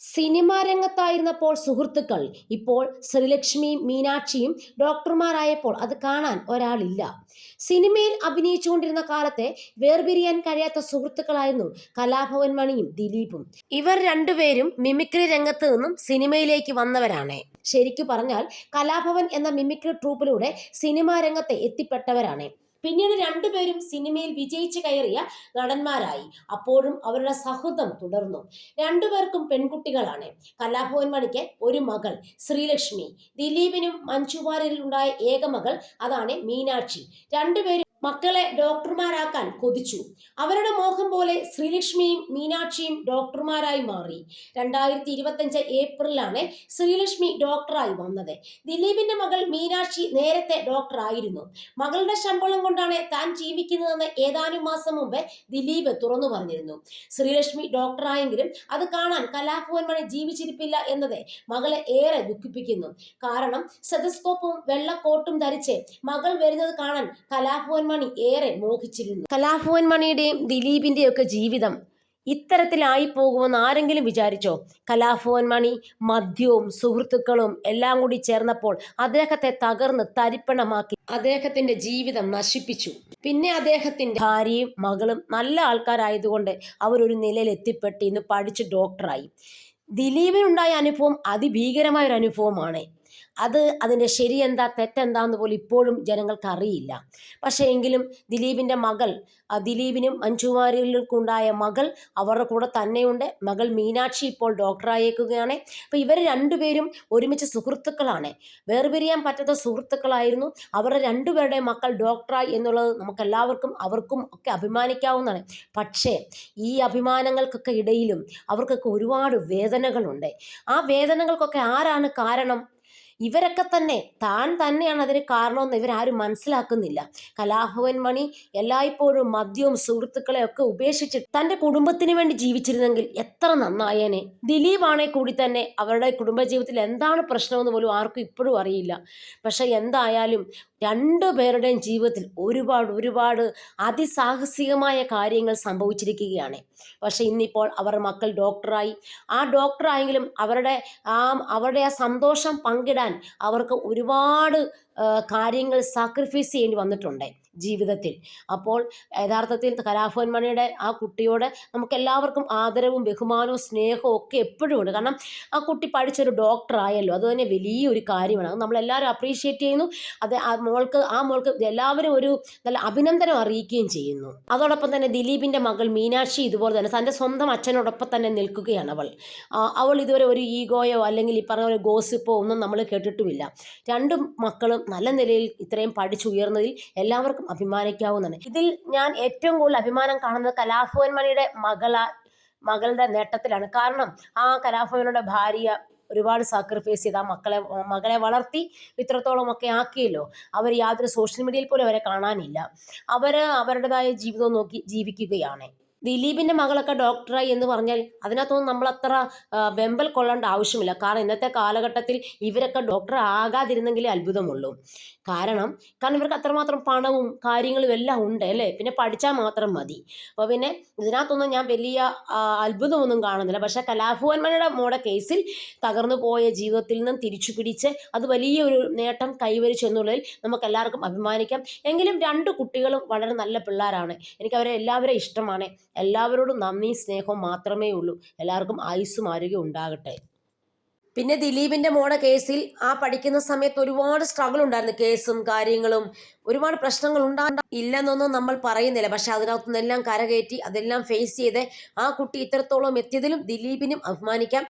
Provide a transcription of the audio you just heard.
Cinema രംഗത്തായിരുന്നപ്പോൾ സുഹൃത്തുക്കൾ ഇപ്പോൾ ശ്രീലക്ഷ്മിയും മീനാക്ഷിയും ഡോക്ടർമാരായപ്പോൾ അത് കാണാൻ ഒരാളില്ല. സിനിമയിൽ അഭിനയിച്ചുകൊണ്ടിരുന്ന കാലത്തെ വേർപിരിയാൻ കഴിയാത്ത സുഹൃത്തുക്കളായിരുന്നു കലാഭവൻ മണിയും ദിലീപും. ഇവർ രണ്ടുപേരും മിമിക്രി രംഗത്ത് നിന്നും സിനിമയിലേക്ക് വന്നവരാണ്. ശരിക്കു പറഞ്ഞാൽ കലാഭവൻ എന്ന മിമിക്രി ട്രൂപ്പിലൂടെ സിനിമാ രംഗത്തെ എത്തിപ്പെട്ടവരാണ്. പിന്നീട് രണ്ടുപേരും സിനിമയിൽ വിജയിച്ചു കയറിയ നടന്മാരായി. അപ്പോഴും അവരുടെ സൗഹൃദം തുടർന്നു. രണ്ടുപേർക്കും പെൺകുട്ടികളാണ്. കലാഭവൻ മണിക്ക് ഒരു മകൾ ശ്രീലക്ഷ്മി. ദിലീപിനും മഞ്ജുവാരിലുണ്ടായ ഏക മകൾ അതാണ് മീനാക്ഷി. രണ്ടുപേരും മക്കളെ ഡോക്ടർമാരാക്കാൻ കൊതിച്ചു. അവരുടെ മോഹം പോലെ ശ്രീലക്ഷ്മിയും മീനാക്ഷിയും ഡോക്ടർമാരായി മാറി. രണ്ടായിരത്തി ഇരുപത്തഞ്ച് ഏപ്രിലാണ് ശ്രീലക്ഷ്മി ഡോക്ടറായി വന്നത്. ദിലീപിന്റെ മകൾ മീനാക്ഷി നേരത്തെ ഡോക്ടറായിരുന്നു. മകളുടെ ശമ്പളം കൊണ്ടാണ് താൻ ജീവിക്കുന്നതെന്ന് ഏതാനും മാസം മുമ്പ് ദിലീപ് തുറന്നു പറഞ്ഞിരുന്നു. ശ്രീലക്ഷ്മി ഡോക്ടറായെങ്കിലും അത് കാണാൻ കലാഭവൻ മണി ജീവിച്ചിരിപ്പില്ല എന്നത് മകളെ ഏറെ ദുഃഖിപ്പിക്കുന്നു. കാരണം സെതസ്കോപ്പും വെള്ളക്കോട്ടും ധരിച്ച് മകൾ വരുന്നത് കാണാൻ കലാഭവൻ മണി ഏറെ മോഹിച്ചിരുന്നു. കലാഭവൻ മണിയുടെയും ദിലീപിന്റെയും ഒക്കെ ജീവിതം ഇത്തരത്തിലായി പോകുമെന്ന് ആരെങ്കിലും വിചാരിച്ചോ? കലാഭവൻ മണി മദ്യവും സുഹൃത്തുക്കളും എല്ലാം കൂടി ചേർന്നപ്പോൾ അദ്ദേഹത്തെ തകർന്ന് തരിപ്പണമാക്കി. അദ്ദേഹത്തിന്റെ ജീവിതം നശിപ്പിച്ചു. പിന്നെ അദ്ദേഹത്തിന്റെ ഭാര്യയും മകളും നല്ല ആൾക്കാരായതുകൊണ്ട് അവരൊരു നിലയിൽ എത്തിപ്പെട്ട് ഇന്ന് പഠിച്ച് ഡോക്ടറായി ദിലീപിനുണ്ടായ അനുഭവം അതിഭീകരമായ ഒരു അനുഭവമാണ്. അത് അതിന്റെ ശരിയെന്താ തെറ്റെന്താന്ന് പോലും ഇപ്പോഴും ജനങ്ങൾക്ക് അറിയില്ല. പക്ഷേ എങ്കിലും ദിലീപിന്റെ മകൾ ദിലീപിനും മഞ്ജുമാരികൾക്കുണ്ടായ മകൾ അവരുടെ കൂടെ തന്നെയുണ്ട്. മകൾ മീനാക്ഷി ഇപ്പോൾ ഡോക്ടറായേക്കുകയാണ്. അപ്പോൾ ഇവർ രണ്ടുപേരും ഒരുമിച്ച് സുഹൃത്തുക്കളാണ്. വേർപിരിയാൻ പറ്റാത്ത സുഹൃത്തുക്കളായിരുന്നു. അവരുടെ രണ്ടുപേരുടെ മക്കൾ ഡോക്ടറായി എന്നുള്ളത് നമുക്കെല്ലാവർക്കും അവർക്കും ഒക്കെ അഭിമാനിക്കാവുന്നതാണ്. പക്ഷേ ഈ അഭിമാനങ്ങൾക്കൊക്കെ ഇടയിലും അവർക്കൊക്കെ ഒരുപാട് വേദനകളുണ്ട്. ആ വേദനകൾക്കൊക്കെ ആരാണ് കാരണം? ഇവരൊക്കെ തന്നെ താൻ തന്നെയാണ് അതിന് കാരണമെന്ന് ഇവരാരും മനസ്സിലാക്കുന്നില്ല. കലാഭവൻ മണി എല്ലായ്പ്പോഴും മദ്യവും സുഹൃത്തുക്കളെ ഒക്കെ ഉപേക്ഷിച്ച് തന്റെ കുടുംബത്തിന് വേണ്ടി ജീവിച്ചിരുന്നെങ്കിൽ എത്ര നന്നായേനെ. ദിലീപാണെ കൂടി തന്നെ അവരുടെ കുടുംബജീവിതത്തിൽ എന്താണ് പ്രശ്നമെന്ന് പോലും ആർക്കും ഇപ്പോഴും അറിയില്ല. പക്ഷെ എന്തായാലും രണ്ടു പേരുടെയും ജീവിതത്തിൽ ഒരുപാട് ഒരുപാട് അതിസാഹസികമായ കാര്യങ്ങൾ സംഭവിച്ചിരിക്കുകയാണ്. പക്ഷെ ഇന്നിപ്പോൾ അവരുടെ മക്കൾ ഡോക്ടറായി. ആ ഡോക്ടറായെങ്കിലും അവരുടെ ആ അവരുടെ ആ സന്തോഷം പങ്കിടാൻ അവർക്ക് ഒരുപാട് കാര്യങ്ങൾ സാക്രിഫൈസ് ചെയ്യേണ്ടി വന്നിട്ടുണ്ട്. ജീവിതത്തിൽ. അപ്പോൾ യഥാർത്ഥത്തിൽ കലാഭവൻ മണിയുടെ ആ കുട്ടിയോട് നമുക്ക് എല്ലാവർക്കും ആദരവും ബഹുമാനവും സ്നേഹവും ഒക്കെ എപ്പോഴും ഉണ്ട്. കാരണം ആ കുട്ടി പഠിച്ചൊരു ഡോക്ടർ ആയല്ലോ. അത് തന്നെ വലിയൊരു കാര്യമാണ്. അത് നമ്മളെല്ലാവരും അപ്രീഷിയേറ്റ് ചെയ്യുന്നു. അത് ആ മോൾക്ക് ആ മോൾക്ക് എല്ലാവരും ഒരു നല്ല അഭിനന്ദനം അറിയിക്കുകയും ചെയ്യുന്നു. അതോടൊപ്പം തന്നെ ദിലീപിന്റെ മകൾ മീനാക്ഷി ഇതുപോലെ തന്നെ തന്റെ സ്വന്തം അച്ഛനോടൊപ്പം തന്നെ നിൽക്കുകയാണ് അവൾ. അവൾ ഇതുവരെ ഒരു ഈഗോയോ അല്ലെങ്കിൽ ഈ പറഞ്ഞ ഒരു ഗോസിപ്പോ ഒന്നും നമ്മൾ കേട്ടിട്ടുമില്ല. രണ്ടും മക്കളും നല്ല നിലയിൽ ഇത്രയും പഠിച്ചുയർന്നതിൽ എല്ലാവർക്കും അഭിമാനിക്കാവുന്നതാണ്. ഇതിൽ ഞാൻ ഏറ്റവും കൂടുതൽ അഭിമാനം കാണുന്നത് കലാഭവൻ മണിയുടെ മകള മകളുടെ നേട്ടത്തിലാണ്. കാരണം ആ കലാഭവനുടെ ഭാര്യ ഒരുപാട് സാക്രിഫൈസ് ചെയ്ത് ആ മക്കളെ മകളെ വളർത്തി ഇത്രത്തോളം ഒക്കെ ആക്കിയല്ലോ. അവർ യാതൊരു സോഷ്യൽ മീഡിയയിൽ പോലും അവരെ കാണാനില്ല. അവർ അവരുടേതായ ജീവിതം നോക്കി ജീവിക്കുകയാണ്. ദിലീപിന്റെ മകളൊക്കെ ഡോക്ടറായി എന്ന് പറഞ്ഞാൽ അതിനകത്തൊന്നും നമ്മൾ അത്ര വെമ്പൽ കൊള്ളേണ്ട ആവശ്യമില്ല. കാരണം ഇന്നത്തെ കാലഘട്ടത്തിൽ ഇവരൊക്കെ ഡോക്ടർ ആകാതിരുന്നെങ്കിലേ അത്ഭുതമുള്ളൂ. കാരണം കാരണം ഇവർക്ക് അത്രമാത്രം പണവും കാര്യങ്ങളും എല്ലാം ഉണ്ട് അല്ലേ? പിന്നെ പഠിച്ചാൽ മാത്രം മതി. അപ്പോൾ പിന്നെ ഇതിനകത്തൊന്നും ഞാൻ വലിയ അത്ഭുതമൊന്നും കാണുന്നില്ല. പക്ഷേ കലാഭവന്മാരുടെ മോടെ കേസിൽ തകർന്നു പോയ ജീവിതത്തിൽ നിന്നും തിരിച്ചു പിടിച്ച് അത് വലിയൊരു നേട്ടം കൈവരിച്ചു എന്നുള്ളതിൽ നമുക്ക് എല്ലാവർക്കും അഭിമാനിക്കാം. എങ്കിലും രണ്ട് കുട്ടികളും വളരെ നല്ല പിള്ളേരാണ്. എനിക്ക് അവരെ എല്ലാവരെയും ഇഷ്ടമാണ്. എല്ലാവരോടും നന്ദി സ്നേഹവും മാത്രമേ ഉള്ളൂ. എല്ലാവർക്കും ആയുസ്സും ആരോഗ്യം ഉണ്ടാകട്ടെ. പിന്നെ ദിലീപിന്റെ മോടെ കേസിൽ ആ പഠിക്കുന്ന സമയത്ത് ഒരുപാട് സ്ട്രഗിൾ ഉണ്ടായിരുന്നു. കേസും കാര്യങ്ങളും ഒരുപാട് പ്രശ്നങ്ങൾ ഉണ്ടാ ഇല്ലെന്നൊന്നും നമ്മൾ പറയുന്നില്ല. പക്ഷെ അതിനകത്തുനിന്നെല്ലാം കരകയറ്റി അതെല്ലാം ഫേസ് ചെയ്ത് ആ കുട്ടി ഇത്രത്തോളം എത്തിയതിലും ദിലീപിനും അഭിമാനിക്കാം.